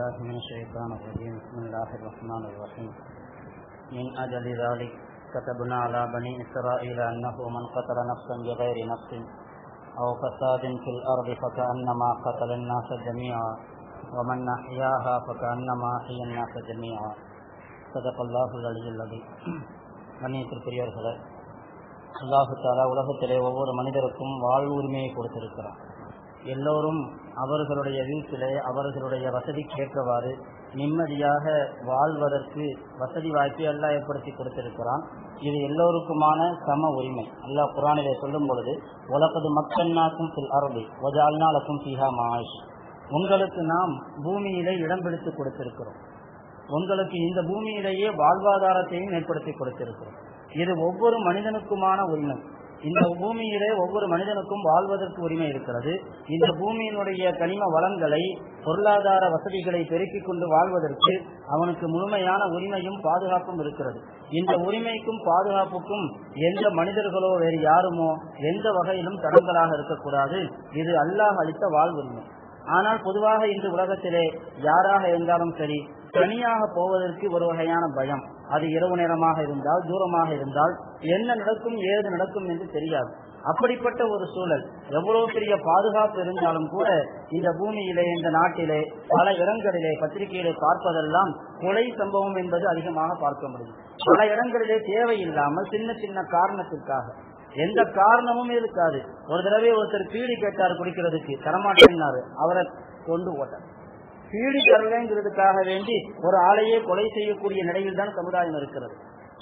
بالله من الشيطان الرجيم بسم الله الرحمن الرحيم من أجل ذلك كتبنا على بني إسرائيل أنه من قتل نفسا بغير نفس أو فساد في الأرض فكأنما قتل الناس جميعا ومن أحياها فكأنما أحيا الناس جميعا صدق الله العلي العظيم கண்ணியத்திற்குரியவர்களே அல்லாஹு தாலா உலகத்திலே ஒவ்வொரு மனிதருக்கும் வாழ்வு உரிமையை கொடுத்திருக்கிறார் எல்லோரும் அவர்களுடைய வீட்டிலே அவர்களுடைய வசதிக்கேற்றவாறு நிம்மதியாக வாழ்வதற்கு வசதி வாய்ப்பை அல்லாஹ் ஏற்படுத்தி கொடுத்திருக்கிறான். இது எல்லோருக்குமான சம உரிமை. அல்லாஹ் குரானிலே சொல்லும் பொழுது உலகது மக்கன்னாக்கும் பில் அருளி ஒஜால்னாலக்கும் சீஹா மாஷ் உங்களுக்கு நாம் பூமியிலே இடம் பிடித்து கொடுத்திருக்கிறோம். உங்களுக்கு இந்த பூமியிலேயே வாழ்வாதாரத்தையும் ஏற்படுத்தி கொடுத்திருக்கிறோம். இது ஒவ்வொரு மனிதனுக்குமான உரிமை. இந்த பூமியிலே ஒவ்வொரு மனிதனுக்கும் வாழ்வதற்கு உரிமை இருக்கிறது. இந்த பூமியினுடைய கனிம வளங்களை பொருளாதார வசதிகளை பெருக்கிக் கொண்டு வாழ்வதற்கு அவனுக்கு முழுமையான உரிமையும் பாதுகாப்பும் இருக்கிறது. இந்த உரிமைக்கும் பாதுகாப்புக்கும் எந்த மனிதர்களோ வேறு யாருமோ எந்த வகையிலும் தடங்களாக இருக்கக்கூடாது. இது அல்லாஹ் அளித்த வாழ்வுரிமை. ஆனால் பொதுவாக இன்று உலகத்திலே யாராக இருந்தாலும் சரி தனியாக போவதற்கு ஒரு வகையான பயம். அது இரவு நேரமாக இருந்தால் தூரமாக இருந்தால் என்ன நடக்கும் ஏது நடக்கும் என்று தெரியாது. அப்படிப்பட்ட ஒரு சூழல். எவ்வளவு பெரிய பாதுகாப்பு இருந்தாலும் கூட இந்த பூமியிலே இந்த நாட்டிலே பல இடங்களிலே பத்திரிகையிலே பார்ப்பதெல்லாம் கொலை சம்பவம் என்பது அதிகமாக பார்க்க முடியும். பல இடங்களிலே தேவையில்லாமல் சின்ன சின்ன காரணத்திற்காக. எந்த காரணமும் இருக்காது. ஒரு தடவை ஒருத்தர் பீடி கேட்டார் குடிக்கிறதுக்கு தரமாட்டேன்னாரு. அவரை கொண்டு போட்டார் பீடி தரலைங்கிறதுக்காக வேண்டி ஒரு ஆளையே கொலை செய்யக்கூடிய நிலையில் தான் சமுதாயம் இருக்கிறது.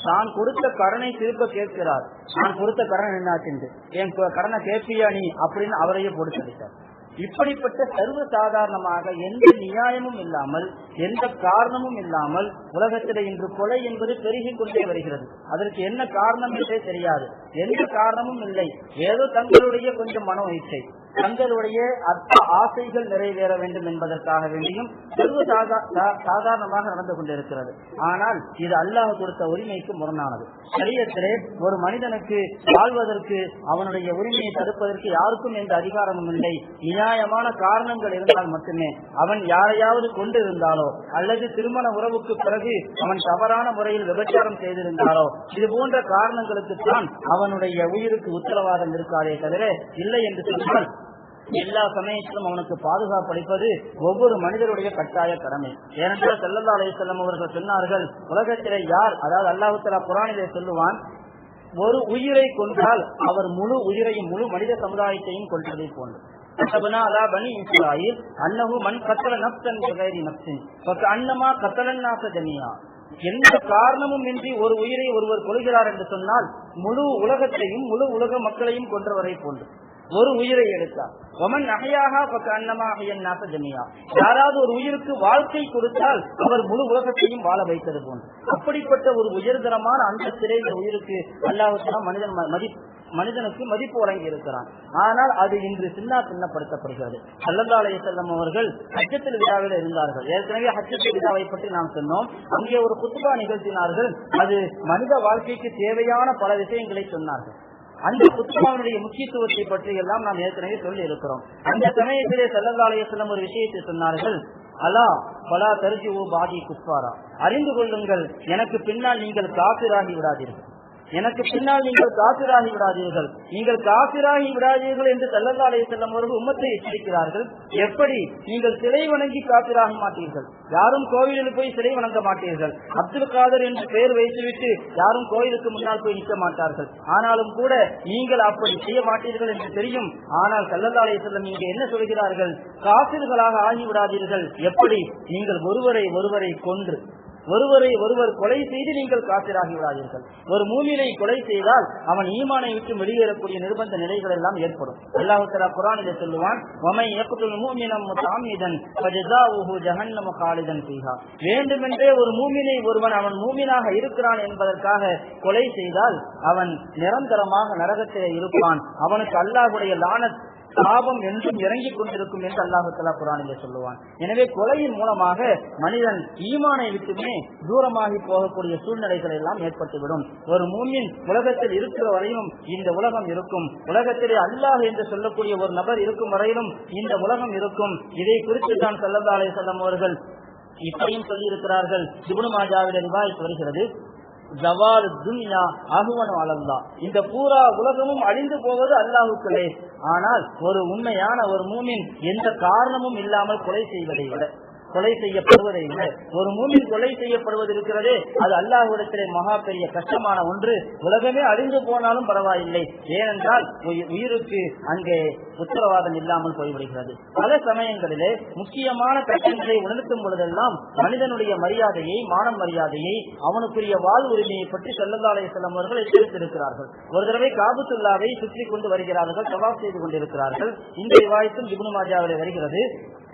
தான் கொடுத்த கடனை திருப்ப கேட்கிறார். நான் கொடுத்த கடன் என்னாச்சு என் கடனை கேட்பியா நீ? அப்படின்னு அவரையே போட்டு இப்படிப்பட்ட சர்வ சாதாரணமாக எந்த நியாயமும் இல்லாமல் எந்த காரணமும் இல்லாமல் உலகத்தில் இன்று கொலை என்பது பெருகிக் கொண்டே வருகிறது. அதற்கு என்ன காரணம் என்றே தெரியாது. எந்த காரணமும் இல்லை. ஏதோ தங்களுடைய கொஞ்சம் மனோ இச்சை தங்களுடைய அற்ப ஆசைகள் நிறைவேற வேண்டும் என்பதற்காக வேண்டியும் சர்வ சாதாரணமாக நடந்து கொண்டிருக்கிறது. ஆனால் இது அல்லாஹ் கொடுத்த உரிமைக்கு முரணானது. சரியத்திலே ஒரு மனிதனுக்கு வாழ்வதற்கு அவனுடைய உரிமையை தடுப்பதற்கு யாருக்கும் எந்த அதிகாரமும் இல்லை. நியாயமான காரணங்கள் இருந்தால் மட்டுமே அவன் யாரையாவது கொண்டிருந்தாலோ அல்லது திருமண உறவுக்கு பிறகு அவன் தவறான முறையில் விபச்சாரம் செய்திருந்தாலோ இது போன்ற காரணங்களுக்கு தான் அவனுடைய உயிருக்கு உத்தரவாதம் இருக்காதே தவிர இல்லை என்று சொன்னால் எல்லா சமயத்திலும் அவனுக்கு பாதுகாப்பு அளிப்பது ஒவ்வொரு மனிதருடைய கட்டாய கடமை. ஏனென்றால் செல்லல்லா அலையம் அவர்கள் சொன்னார்கள் உலகத்திலே யார் அதாவது அல்லாஹுத்தலா புராணிலே சொல்லுவான் ஒரு உயிரை கொன்றால் அவர் முழு உயிரையும் முழு மனித சமுதாயத்தையும் கொன்றதை போன்று. அன்னகு மண் கத்தல நப்சன் நப்சின் அன்னமா கத்தலன்னாச ஜனியா எந்த காரணமும் இன்றி ஒரு உயிரை ஒருவர் கொள்கிறார் என்று சொன்னால் முழு உலகத்தையும் முழு உலக மக்களையும் கொன்றவரை போன்று. ஒரு உயிரை எடுத்தார். ஒமன் நகையாக அன்னமாக ஜமியா. யாராவது ஒரு உயிருக்கு வாழ்க்கை கொடுத்தால் அவர் முழு உலகத்தையும் வாழ வைத்தது போன்று. அப்படிப்பட்ட ஒரு உயர்தரமான அந்த சிறை உயிருக்கு அல்லாஹ் மனிதன் மதி மனிதனுக்கு மதிப்பு வழங்கி இருக்கிறான். ஆனால் அது இன்று சின்ன பின்னப்படுத்தப்படுகிறது அல்லந்தாலய செல்லம் அவர்கள் ஹஜ்ஜத்தில் விழாவில் இருந்தார்கள். ஏற்கனவே ஹஜ்ஜத்தில் விழாவை பற்றி நாம் சொன்னோம். அங்கே ஒரு குத்துபா நிகழ்த்தினார்கள். அது மனித வாழ்க்கைக்கு தேவையான பல விஷயங்களை சொன்னார்கள். அந்த புத்தகனுடைய முக்கியத்துவத்தை பற்றி எல்லாம் நாம் ஏற்கனவே சொல்லி இருக்கிறோம் அந்த சமயத்திலே செல்லந்தாலயத்திலும் ஒரு விஷயத்தை சொன்னார்கள். அலா பலா தருஜி ஓ பாதி குப்பாரா அறிந்து கொள்ளுங்கள் எனக்கு பின்னால் நீங்கள் காப்பிராகி விடாதீர்கள். எனக்கு பின்னால் நீங்கள் காசிராகி விடாதீர்கள். நீங்கள் காசிராகி விடாதீர்கள் என்று செல்லந்தாலே செல்லும் அவர்கள் உம்மத்தை எச்சரிக்கிறார்கள். எப்படி? நீங்கள் சிலை வணங்கி காசிராக மாட்டீர்கள். யாரும் கோவிலில் போய் சிலை வணங்க மாட்டீர்கள். அப்துல் காதர் என்று பெயர் வைத்துவிட்டு யாரும் கோயிலுக்கு முன்னால் போய் நிற்க மாட்டார்கள். ஆனாலும் கூட நீங்கள் அப்படி செய்ய மாட்டீர்கள் என்று தெரியும். ஆனால் செல்லந்தாலே செல்லம் நீங்க என்ன சொல்கிறார்கள்? காசிர்களாக ஆகிவிடாதீர்கள் எப்படி? நீங்கள் ஒருவரை ஒருவரை கொன்று ஒருவரை ஒருவர் கொலை செய்து நீங்கள் காசிராகி விடாதீர்கள் ஒரு மூமினை கொலை செய்தால் அவன் ஈமானை விட்டு வெளியேறக்கூடிய நிர்பந்த நிலைகள் எல்லாம் ஏற்படும். அல்லாஹுத்தரா குரானிலே சொல்லுவான் வேண்டுமென்றே ஒரு மூமினை ஒருவன் அவன் மூமினாக இருக்கிறான் என்பதற்காக கொலை செய்தால் அவன் நிரந்தரமாக நரகத்திலே இருப்பான். அவனுக்கு அல்லாஹுடைய லானத் சாபம் என்றும் இறங்கிக் கொண்டிருக்கும் என்று அல்லாஹு தலா குரானிலே சொல்லுவான். எனவே கொலையின் மூலமாக மனிதன் ஈமானை விட்டுமே தூரமாகி போகக்கூடிய சூழ்நிலைகள் எல்லாம் ஏற்பட்டுவிடும். ஒரு மூமின் உலகத்தில் இருக்கிற வரையிலும் இந்த உலகம் இருக்கும். உலகத்திலே அல்லாஹ் என்று சொல்லக்கூடிய ஒரு நபர் இருக்கும் வரையிலும் இந்த உலகம் இருக்கும். இதை குறித்து தான் செல்லந்தாலே செல்லும் அவர்கள் இப்படியும் சொல்லியிருக்கிறார்கள். சிபுனு மாஜாவிட ரிவாயத் வருகிறது. ஜவால் துன்யா அகுவன் அலல்லா இந்த பூரா உலகமும் அழிந்து போவது அல்லாஹுக்களே ஆனால் ஒரு உண்மையான ஒரு மூமின் எந்த காரணமும் இல்லாமல் கொலை செய்வதை விட. கொலை செய்யப்படுவதை விட ஒரு மூமின் கொலை செய்யப்படுவது இருக்கிறதே அது அல்லாஹுடத்திலே மகா பெரிய கஷ்டமான ஒன்று. உலகமே அழிந்து போனாலும் பரவாயில்லை. ஏனென்றால் உயிருக்கு அங்கே உத்தரவாதம் இல்லாமல் போய்விடுகிறது. பல சமயங்களிலே முக்கியமான கட்டங்களை உணர்த்தும் பொழுதெல்லாம் மனிதனுடைய மரியாதையை மானம் மரியாதையை அவனுக்குரிய வாழ் உரிமையை பற்றி செல்லந்தாலய செல்லம் அவர்கள் எச்சரித்திருக்கிறார்கள் ஒரு தடவை காபத்துல்லாவை சுற்றி கொண்டு வருகிறார்கள் சவாப் செய்து கொண்டிருக்கிறார்கள். இந்த விவாயத்தில் இப்னு மாஜாவிலே வருகிறது.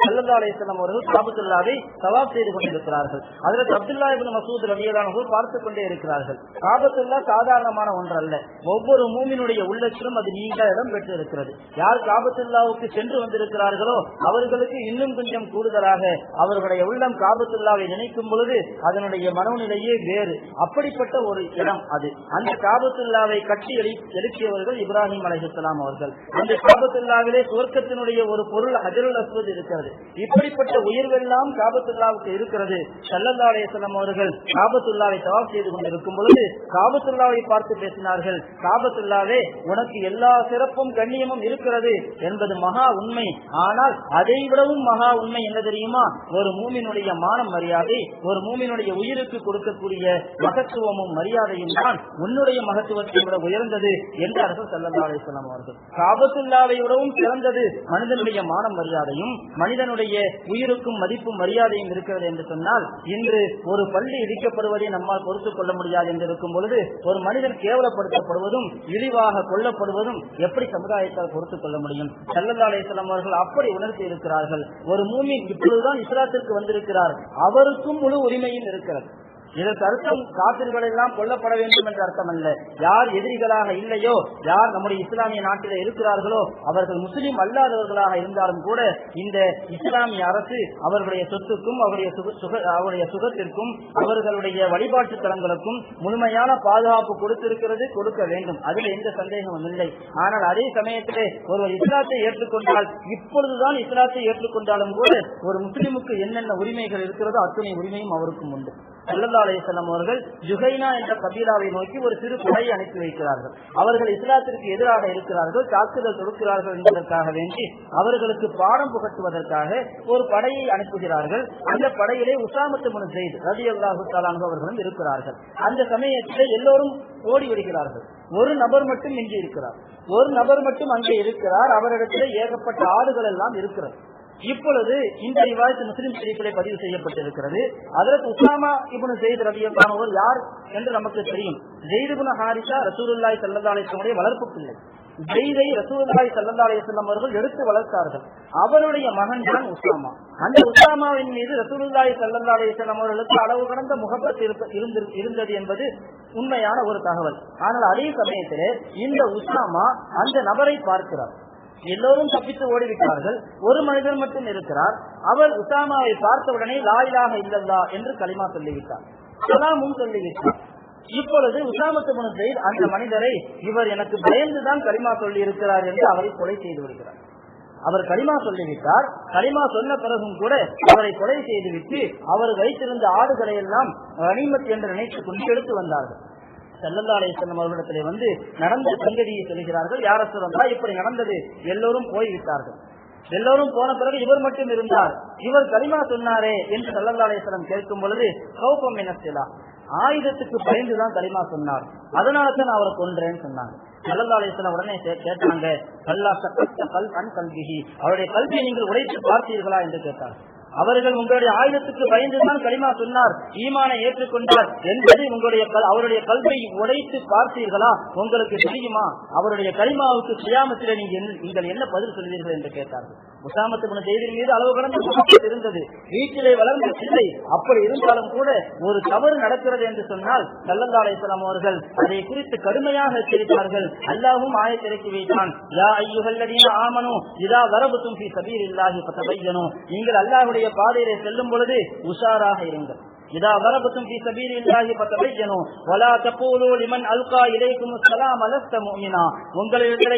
செல்லந்தாலய அலைஹிஸ்ஸலாம் அவர்கள் காபத்துல்லாவை சவாப் செய்து கொண்டிருக்கிறார்கள். அதில் அப்துல்லா இப்னு மசூத் ரலியல்லாஹு பார்த்துக் கொண்டே இருக்கிறார்கள். காபத்துல்லா சாதாரணமான ஒன்றல்ல. ஒவ்வொரு மூமினுடைய உள்ளத்திலும் அது நீண்ட இடம் பெற்றிருக்கிறது. யார் காபத்துல்லாவுக்கு சென்று வந்திருக்கிறார்களோ அவர்களுக்கு இன்னும் கொஞ்சம் கூடுதலாக அவர்களுடைய உள்ளம் காபத்துல்லாவை நினைக்கும் பொழுது அதனுடைய மனநிலையே வேறு. அப்படிப்பட்ட ஒரு இடம் அது. அந்த காபத்துல்லாவை கட்டி எழுப்பியவர்கள் இப்ராஹிம் அலைஹிஸ்லாம் அவர்கள். அந்த காபத்துல்லாவிலே சுவர்க்கத்தினுடைய ஒரு பொருள் அஜருள் அஸ்வத் இருக்கிறது. இப்படிப்பட்ட உயர்வெல்லாம் எல்லாம் காபத்துல்லாவுக்கு இருக்கிறது. சல்லல்லா அலைஹிஸ்ஸலாம் அவர்கள் காபத்துல்லாவை தவாப் செய்து கொண்டிருக்கும் பொழுது காபத்துல்லாவை பார்த்து பேசினார்கள். காபத்துல்லாவே உனக்கு எல்லா சிறப்பும் கண்ணியமும் இருக்கிறது என்பது மகா உண்மை. ஆனால் அதை விடவும் மகா உண்மை என்ன தெரியுமா? ஒரு மூமினுடைய மானம் மரியாதை ஒரு மூமினுடைய உயிருக்கு கொடுக்கக்கூடிய மகத்துவமும் மரியாதையும் தான் உன்னுடைய மகத்துவத்தை விட உயர்ந்தது என்று என்றார்கள் சல்லல்லா அலிஸ்லாம் அவர்கள். காபத்துல்லாவை விடவும் சிறந்தது மனிதனுடைய மானம் மரியாதையும் மனிதனுடைய உயிருக்கும் மதிப்பு மதிப்பும் மரியாதையும் இருக்கிறது என்று சொன்னால் இன்று ஒரு பள்ளி இடிக்கப்படுவதை நம்மால் பொறுத்துக் கொள்ள முடியாது என்று இருக்கும் பொழுது ஒரு மனிதன் கேவலப்படுத்தப்படுவதும் இழிவாக கொல்லப்படுவதும் எப்படி சமுதாயத்தால் பொறுத்துக் கொள்ள முடியும்? சல்லல்லா அலிஸ்லாம் அவர்கள் அப்படி உணர்த்தி இருக்கிறார்கள். ஒரு மூமின் இப்பொழுதுதான் இஸ்லாத்திற்கு வந்திருக்கிறார். அவருக்கும் முழு உரிமையும் இருக்கிறது. இதற்கு அர்த்தம் காப்பிர்கள் எல்லாம் கொல்லப்பட வேண்டும் என்ற அர்த்தம் அல்ல யார் எதிரிகளாக இல்லையோ யார் நம்முடைய இஸ்லாமிய நாட்டில் இருக்கிறார்களோ அவர்கள் முஸ்லிம் அல்லாதவர்களாக இருந்தாலும் கூட இந்த இஸ்லாமிய அரசு அவர்களுடைய சொத்துக்கும் அவருடைய சுக- சுக- அவருடைய சுகத்திற்கும் அவர்களுடைய வழிபாட்டு தலங்களுக்கும் முழுமையான பாதுகாப்பு கொடுத்திருக்கிறது கொடுக்க வேண்டும். அதில் எந்த சந்தேகமும் இல்லை. ஆனால் அதே சமயத்திலே ஒருவர் இஸ்லாத்தை ஏற்றுக்கொண்டால் இப்பொழுதுதான் இஸ்லாத்தை ஏற்றுக்கொண்டாலும் கூட ஒரு முஸ்லிமுக்கு என்னென்ன உரிமைகள் இருக்கிறதோ அத்தனை உரிமையும் அவருக்கும் உண்டு. அலைஹிஸ்ஸலாம் அவர்கள் ஜுகைனா என்ற கபீலாவை நோக்கி ஒரு சிறு படையை அனுப்பி வைக்கிறார்கள். அவர்கள் இஸ்லாத்திற்கு எதிராக இருக்கிறார்கள் தாக்குதல் தொடுக்கிறார்கள் என்பதற்காக வேண்டி அவர்களுக்கு பாடம் புகட்டுவதற்காக ஒரு படையை அனுப்புகிறார்கள். அந்த படையிலே உசாமத்து முன் செய்து ரதி அல்லாஹு அவர்களும் இருக்கிறார்கள். அந்த சமயத்தில் எல்லோரும் ஓடி விடுகிறார்கள். ஒரு நபர் மட்டும் இங்கே இருக்கிறார். ஒரு நபர் மட்டும் அங்கே இருக்கிறார். அவரிடத்தில் ஏகப்பட்ட ஆடுகள் எல்லாம் இருக்கிறது. இப்பொழுது இந்த ரிவாயத்து முஸ்லிம் ஷெரீஃபிலே பதிவு செய்யப்பட்டிருக்கிறது. அதற்கு உசாமா இபுன் ஜெயித் ரலியல்லாஹு யார் என்று நமக்கு தெரியும். ஜெயித் ஹாரிஷா ஹாரிசா ரசூலுல்லாஹி ஸல்லல்லாஹு வளர்ப்பு பிள்ளை. ஜெயிதை ரசூலுல்லாஹி ஸல்லல்லாஹு அலைஹி அவர்கள் எடுத்து வளர்த்தார்கள். அவருடைய மகன் தான் உசாமா அந்த உசாமாவின் மீது ரசூலுல்லாஹி ஸல்லல்லாஹு அலைஹி அவர்களுக்கு அளவு கடந்த முகப்பத் இருந்து- இருந்தது என்பது உண்மையான ஒரு தகவல். ஆனால் அதே சமயத்திலே இந்த உசாமா அந்த நபரை பார்க்கிறார். எல்லோரும் தப்பித்து ஓடிவிட்டார்கள். ஒரு மனிதர் மட்டும் இருக்கிறார். அவர் உசாமாவை பார்த்தவுடனே லாயிலாக இல்லல்லா என்று களிமா சொல்லிவிட்டார். சலாமும் சொல்லிவிட்டார். இப்பொழுது உசாமத்து முன் அந்த மனிதரை இவர் எனக்கு பயந்துதான் களிமா சொல்லி இருக்கிறார் என்று அவரை கொலை செய்து விடுகிறார். அவர் களிமா சொல்லிவிட்டார். களிமா சொன்ன பிறகும் கூட அவரை கொலை செய்துவிட்டு அவர் வைத்திருந்த ஆடுகளை எல்லாம் ரணிமத் என்று நினைத்து கொண்டு எடுத்து வந்தார்கள். செல்லல்லா செல்லும் அவர்களிடத்திலே வந்து நடந்த சங்கதியை சொல்கிறார்கள் யார சொல்லா இப்படி நடந்தது. எல்லோரும் போய்விட்டார்கள். எல்லோரும் போன பிறகு இவர் மட்டும் இருந்தார். இவர் களிமா சொன்னாரே என்று சல்லல்லா கேட்கும் பொழுது கௌபம் என்ன ஆயுதத்துக்கு பயந்துதான் களிமா சொன்னார். அதனால தான் அவரை கொன்றேன்னு சொன்னாங்க. சல்லல்லா உடனே கே- கேட்டாங்க கல்லா கல் அன் கல்விகி அவருடைய கல்வியை நீங்கள் உடைத்து பார்த்தீர்களா என்று கேட்டார். அவர்கள் உங்களுடைய ஆயுதத்துக்கு பயந்துதான் களிமா சொன்னார் ஈமானை ஏற்றுக்கொண்டார் என்பதை உங்களுடைய அவருடைய கல்வை உடைத்து பார்த்தீர்களா? உங்களுக்கு தெரியுமா? அவருடைய களிமாவுக்கு சியாமத்திலே நீங்கள் என்ன பதில் சொல்வீர்கள் என்று கேட்டார்கள். முசாமத்து முன் மீது அளவு கடந்த இருந்தது. வீட்டிலே வளர்ந்த பிள்ளை அப்படி இருந்தாலும் கூட ஒரு தவறு நடக்கிறது என்று சொன்னால் சல்லல்லா அவர்கள் அதை குறித்து கடுமையாக எச்சரித்தார்கள். அல்லாவும் ஆயத்திறக்கி வைத்தான். யா ஐயுஹல்லதீன ஆமனு இதா வரபுத்தும் சபீர் சபீலில்லாஹி ஃபதபையனு. நீங்கள் அல்லாஹுடைய பாதையிலே செல்லும் பொழுது உஷாராக இருங்கள். இதா வரபத்தும் பி சபீர் வலா தப்பூலு லிமன் அல்கா இலைக்கும் சலாம்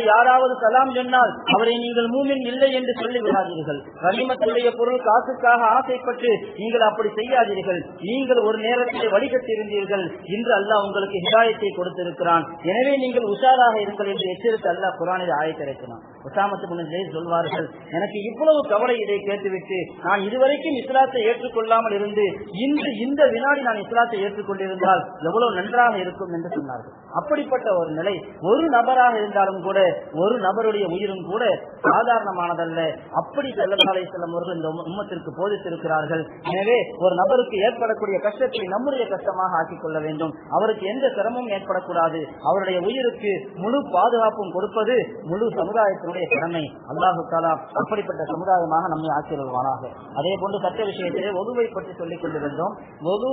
யாராவது சலாம் சொன்னால் அவரை நீங்கள் மூமின் இல்லை என்று சொல்லி விடாதீர்கள் கனிமத்துடைய பொருள் காசுக்காக ஆசைப்பட்டு நீங்கள் அப்படி செய்யாதீர்கள். நீங்கள் ஒரு நேரத்தில் வடிகட்டி இருந்தீர்கள் இன்று அல்லாஹ் உங்களுக்கு ஹிதாயத்தை கொடுத்திருக்கிறான். எனவே நீங்கள் உஷாராக இருங்கள் என்று எச்சரித்து அல்லாஹ் குரானில் ஆயத்திருக்கிறான் உசாமத்து முன்னே சொல்வார்கள் எனக்கு இவ்வளவு கவலை இதை கேட்டுவிட்டு நான் இதுவரைக்கும் இஸ்லாத்தை ஏற்றுக்கொள்ளாமல் இருந்து இன்று இந்த வினாடி நான் இஸ்லாத்தை ஏற்றுக்கொண்டிருந்தால் எவ்வளவு நன்றாக இருக்கும் என்று சொன்னார்கள். அப்படிப்பட்ட ஒரு நிலை ஒரு நபராக இருந்தாலும் கூட ஒரு நபருடைய உயிரும் கூட சாதாரணமானதல்ல. அப்படி செல்லத்தாலை செல்லும் அவர்கள் இந்த உம்மத்திற்கு போதித்திருக்கிறார்கள். எனவே ஒரு நபருக்கு ஏற்படக்கூடிய கஷ்டத்தை நம்முடைய கஷ்டமாக ஆக்கிக் கொள்ள வேண்டும். அவருக்கு எந்த சிரமமும் ஏற்படக்கூடாது. அவருடைய உயிருக்கு முழு பாதுகாப்பும் கொடுப்பது முழு சமுதாயத்தினுடைய திறமை அல்லாஹு தாலா அப்படிப்பட்ட சமுதாயமாக நம்மை ஆக்கிடுவானாக அதே போன்று சட்ட விஷயத்திலே ஒதுவை பற்றி சொல்லிக் கொண்டிருந்தோம். ஒது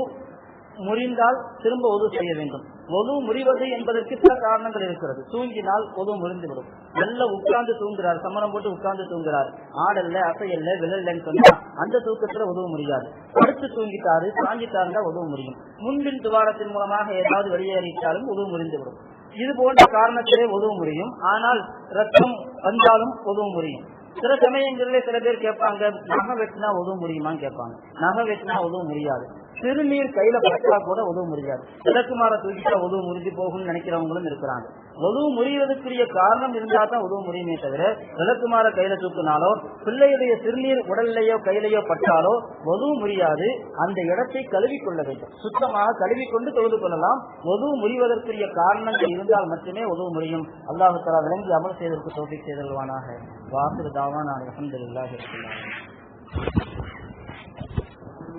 முறிந்தால் திரும்ப ஒது செய்ய வேண்டும். ஒது முறிவது என்பதற்கு சில காரணங்கள் இருக்கிறது. தூங்கினால் ஒது முறிந்துவிடும். நல்ல உட்கார்ந்து தூங்குறார். சமரம் போட்டு உட்கார்ந்து தூங்குறார். ஆடல்ல அசையல்ல விழல்லன்னு சொன்னா அந்த தூக்கத்துல உதவ முடியாது படுத்து தூங்கிட்டாரு சாஞ்சிட்டாருந்தா உதவ முடியும் முன்பின் துவாரத்தின் மூலமாக ஏதாவது வெளியேறிட்டாலும் உதவு முறிந்துவிடும். இது போன்ற காரணத்திலே உதவ முடியும். ஆனால் ரத்தம் வந்தாலும் உதவ முடியும். சில சமயங்களிலே சில பேர் கேட்பாங்க நகை வெட்டினா உதவ முடியுமான்னு கேட்பாங்க. நகை வெட்டினா உதவ முடியாது. சிறுநீர் கையில பட்டா கூட உதவு முடியாது விளக்குமாற தூக்கிட்டா உதவு முறிஞ்சு போகும்னு நினைக்கிறவங்களும் இருக்கிறாங்க. உதவு முறிவதற்குரிய காரணம் இருந்தா தான் உதவு முடியுமே தவிர விளக்குமாற கையில தூக்கினாலோ பிள்ளையுடைய சிறுநீர் உடல்லையோ கையிலையோ பட்டாலோ உதவு முடியாது அந்த இடத்தை கழுவி கொள்ள வேண்டும். சுத்தமாக கழுவி கொண்டு தொழுது கொள்ளலாம். உதவு முறிவதற்குரிய காரணங்கள் இருந்தால் மட்டுமே உதவு முடியும் அல்லாஹு தலா விளங்கி அமல் செய்ததற்கு தோல்வி செய்தல்வானாக வாசல் தாவான் நான்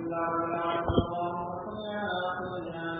அலமதுல்லாஹ் இருக்கிறார்